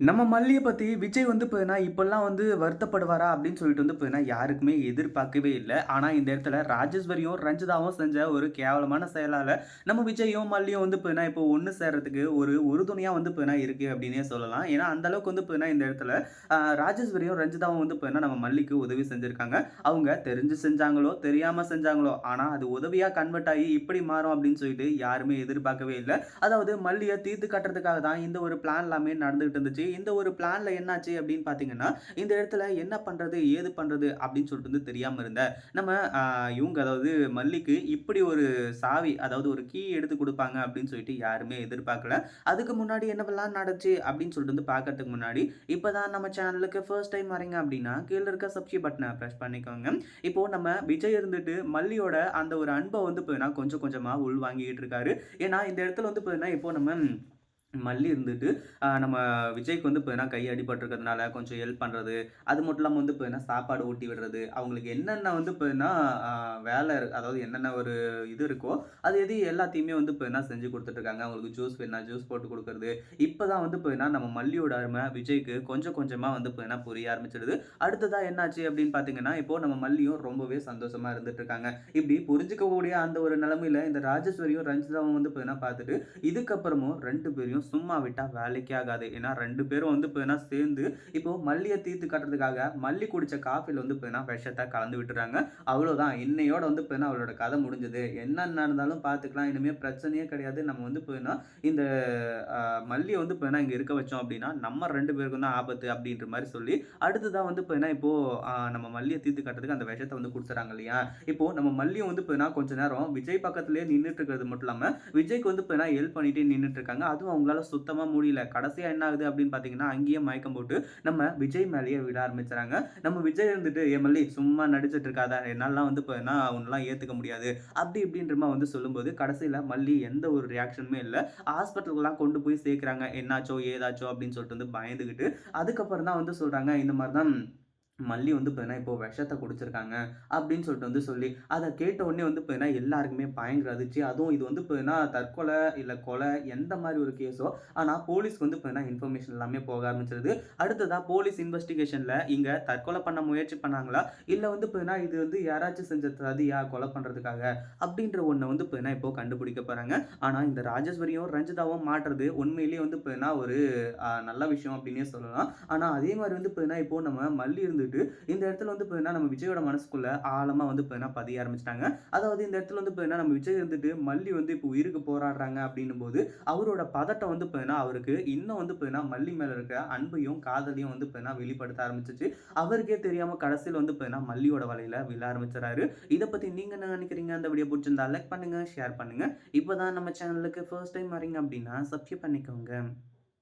நம்ம மல்லியை பற்றி விஜய் வந்து பார்த்தீங்கன்னா, இப்போல்லாம் வந்து வருத்தப்படுவாரா? அப்படின்னு சொல்லிட்டு வந்து பார்த்தீங்கன்னா, யாருக்குமே எதிர்பார்க்கவே இல்லை ஆனால் இந்த இடத்துல ராஜேஸ்வரியும், ரஞ்சிதாவும் செஞ்ச ஒரு கேவலமான செயலால் நம்ம விஜயும், மல்லியும் வந்து பார்த்தீங்கன்னா, இப்போ ஒன்று சேர்றதுக்கு ஒரு உறுதுணையாக வந்து பார்த்தீங்கன்னா இருக்கு அப்படின்னே சொல்லலாம். ஏன்னா அந்தளவுக்கு வந்து பார்த்தீங்கன்னா, இந்த இடத்துல ராஜேஸ்வரியும், ரஞ்சிதாவும் வந்து பார்த்தீங்கன்னா, நம்ம மல்லிக்கு உதவி செஞ்சுருக்காங்க அவங்க தெரிஞ்சு செஞ்சாங்களோ, தெரியாமல் செஞ்சாங்களோ, ஆனால் அது உதவியாக கன்வெர்ட் ஆகி இப்படி மாறும் அப்படின்னு சொல்லிட்டு யாருமே எதிர்பார்க்கவே இல்லை அதாவது மல்லியை தீர்த்து கட்டுறதுக்காக தான் இந்த ஒரு பிளான் எல்லாமே நடந்துகிட்டு இருந்துச்சு. இந்த ஒரு பிளான்ல என்னாச்சு அப்படின்னு பார்த்தீங்கன்னா, இந்த இடத்துல என்ன பண்றது? ஏது பண்றது? அப்படின்னு சொல்லிட்டு வந்து தெரியாம இருந்த நம்ம இவங்க அதாவது மல்லிக்கு இப்படி ஒரு சாவி அதாவது ஒரு கீ எடுத்து கொடுப்பாங்க அப்படின்னு சொல்லிட்டு யாருமே எதிர்பார்க்கல. அதுக்கு முன்னாடி என்னவெல்லாம் நடந்துச்சு அப்படின்னு சொல்லிட்டு வந்து பார்க்கறதுக்கு முன்னாடி, இப்போ தான் நம்ம சேனலுக்கு ஃபர்ஸ்ட் டைம் வரீங்க அப்படின்னா, கீழே இருக்க சப்ஸ்கிரைப் பட்டனை ப்ரெஸ் பண்ணிக்கோங்க. இப்போ நம்ம விஜய் இருந்துட்டு மல்லியோட அந்த ஒரு அன்பை வந்து பார்த்தீங்கன்னா, கொஞ்சம் கொஞ்சமா உள்வாங்கிக்கிட்டு இருக்காரு. ஏன்னா இந்த இடத்துல வந்து பார்த்தீங்கன்னா, இப்போ நம்ம மல்லி இருந்துட்டு நம்ம விஜய்க்கு வந்து இப்போ கை அடிபட்டுருக்கிறதுனால கொஞ்சம் ஹெல்ப் பண்ணுறது அது மட்டும் இல்லாமல் வந்து இப்போ சாப்பாடு ஊட்டி விடுறது. அவங்களுக்கு என்னென்ன வந்து இப்போ அ வேலை அதாவது என்னென்ன ஒரு இது இருக்கோ, அது எது எல்லாத்தையுமே வந்து இப்போ என்ன செஞ்சு கொடுத்துட்ருக்காங்க அவங்களுக்கு ஜூஸ் வேணா ஜூஸ் போட்டு கொடுக்குறது இப்போ தான் வந்து இப்போ நம்ம மல்லியோட அருமை விஜய்க்கு கொஞ்சம் கொஞ்சமாக வந்து இப்போ என்ன புரிய ஆரம்பிச்சிடுது. அடுத்ததாக என்னாச்சு அப்படின்னு பார்த்தீங்கன்னா, இப்போ நம்ம மல்லியும் ரொம்பவே சந்தோஷமாக இருந்துட்டுருக்காங்க இப்படி புரிஞ்சுக்கக்கூடிய அந்த ஒரு நிலமையில் இந்த ராஜேஸ்வரியும், ரஞ்சிதாவும் வந்து இப்போ என்ன பார்த்துட்டு, இதுக்கப்புறமும் ரெண்டு பேரையும் சும்மா விட்டால் வேலைக்கே ஆகாது. ஏன்னா ரெண்டு பேரும் வந்து பார்த்தீங்கன்னா சேர்ந்து, இப்போ மல்லியை தீர்த்து கட்டுறதுக்காக மல்லி குடிச்ச காஃபியில் வந்து பார்த்தீங்கன்னா, விஷத்தை கலந்து விட்டுறாங்க. அவ்வளோதான் இன்னையோட வந்து பார்த்தீங்கன்னா, அவளோட கதை முடிஞ்சது. என்ன நடந்தாலும் பார்த்துக்கலாம். இனிமேல் பிரச்சனையே கிடையாது. நம்ம வந்து பார்த்தீங்கன்னா, இந்த மல்லியை வந்து பார்த்தீங்கன்னா, இங்கே இருக்க வச்சோம் அப்படின்னா, நம்ம ரெண்டு பேருக்கும் தான் ஆபத்து அப்படின்ற மாதிரி சொல்லி, அடுத்ததா வந்து பார்த்தீங்கன்னா, இப்போ நம்ம மல்லியை தீர்த்து கட்டுறதுக்கு அந்த விஷத்தை வந்து கொடுத்துறாங்க இல்லையா? இப்போ நம்ம மல்லியும் வந்து பார்த்தீங்கன்னா, கொஞ்ச நேரம் விஜய் பக்கத்துலேயே நின்றுட்டு இருக்கிறது மட்டும் இல்லாமல் விஜய்க்கு வந்து பார்த்தீங்கன்னா, ஹெல்ப் பண்ணிட்டே நின்றுட்டு இருக்காங்க. அதுவும் அவங்களால சுத்தமாக முடியல. கடைசியாக என்ன ஆகுது அப்படின்னு பார்த்தீங்கன்னா, அங்கேயே மயக்கம் போட்டு நம்ம விஜய் மேலேயே விட ஆரம்பிச்சுறாங்க. நம்ம விஜய் இருந்துட்டு, எம்எல்ஏ சும்மா நடிச்சிட்டு இருக்காத. என்னாலலாம் வந்து என்ன உன்னலாம் ஏற்றுக்க முடியாது." அப்படி இப்படின்றமா வந்து சொல்லும்போது, கடைசியில் மல்லி எந்த ஒரு ரியாக்ஷனுமே இல்லை ஹாஸ்பிட்டலுக்குலாம் கொண்டு போய் சேர்க்குறாங்க. என்னாச்சோ? ஏதாச்சோ? அப்படின்னு சொல்லிட்டு வந்து பயந்துக்கிட்டு அதுக்கப்புறம் தான் வந்து சொல்கிறாங்க இந்த மாதிரி தான் மல்லி வந்து பார்த்தீங்கன்னா, இப்போ விஷத்தை குடிச்சிருக்காங்க அப்படின்னு சொல்லிட்டு வந்து சொல்லி, அதை கேட்ட உடனே வந்து பார்த்தீங்கன்னா, எல்லாருக்குமே பயங்கர அதிர்ச்சி. அதுவும் இது வந்து பார்த்தீங்கன்னா, தற்கொலை, இல்லை கொலை எந்த மாதிரி ஒரு கேஸோ, ஆனால் போலீஸ்க்கு வந்து பார்த்தீங்கன்னா, இன்ஃபர்மேஷன் எல்லாமே போக ஆரம்பிச்சிருது. அடுத்ததாக போலீஸ் இன்வெஸ்டிகேஷனில் இங்கே தற்கொலை பண்ண முயற்சி பண்ணாங்களா? இல்லை வந்து பார்த்தீங்கன்னா, இது வந்து யாராச்சும் செஞ்ச சதியா கொலை பண்ணுறதுக்காக அப்படின்ற ஒன்றை வந்து பார்த்தீங்கன்னா, இப்போ கண்டுபிடிக்க போகிறாங்க ஆனால் இந்த ராஜேஸ்வரியும், ரஞ்சிதாவும் மாட்டுறது உண்மையிலேயே வந்து பார்த்தீங்கன்னா, ஒரு நல்ல விஷயம் அப்படின்னே சொல்லலாம். ஆனால் அதே மாதிரி வந்து பார்த்தீங்கன்னா, இப்போ நம்ம மல்லி இருந்துட்டு, இந்த இடத்துல வந்து பார்த்தீங்கன்னா, நம்ம விஜயோட மனசுக்குள்ள ஆழமா வந்து பார்த்தீங்கன்னா, பதிய ஆரம்பிச்சிட்டாங்க அதாவது இந்த இடத்துல வந்து பார்த்தீங்கன்னா, நம்ம விஜய் இருந்துட்டு மல்லி வந்து இப்போ உயிருக்கு போராடுறாங்க அப்படின்னும் போது அவரோட பதட்டம் வந்து பார்த்தீங்கன்னா, அவருக்கு இன்னும் வந்து பார்த்தீங்கன்னா, மல்லி மேல இருக்க அன்பையும், காதலையும் வந்து பார்த்தீங்கன்னா, வெளிப்படுத்த ஆரம்பிச்சிச்சு அவருக்கே தெரியாம கடைசியில் வந்து பார்த்தீங்கன்னா, மல்லியோட வலையில விழ ஆரம்பிச்சிடறாரு இதை பத்தி நீங்க என்ன நினைக்கிறீங்க? அந்த வீடியோ பிடிச்சிருந்தா லைக் பண்ணுங்க, ஷேர் பண்ணுங்க. இப்போ தான் நம்ம சேனலுக்கு ஃபர்ஸ்ட் டைம் வரீங்க அப்படின்னா, சப்ஸ்கிரைப் பண்ணிக்கோங்க.